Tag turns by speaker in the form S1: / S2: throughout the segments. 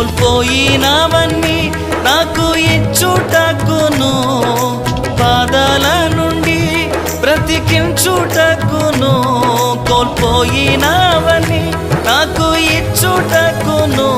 S1: కోల్పోయినవన్నీ నాకు ఇచ్చుటకును. బాధల నుండి బ్రతికించుటకును. కోల్పోయినవన్నీ నాకు ఇచ్చుటకును.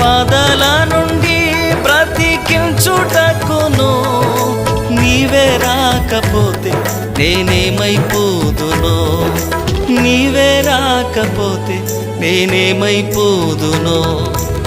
S1: బాధల నుండి బ్రతికించుటకును. నీవే రాకపోతే నేనేమైపోదునో? నీవే రాకపోతే నేనేమైపోదునో?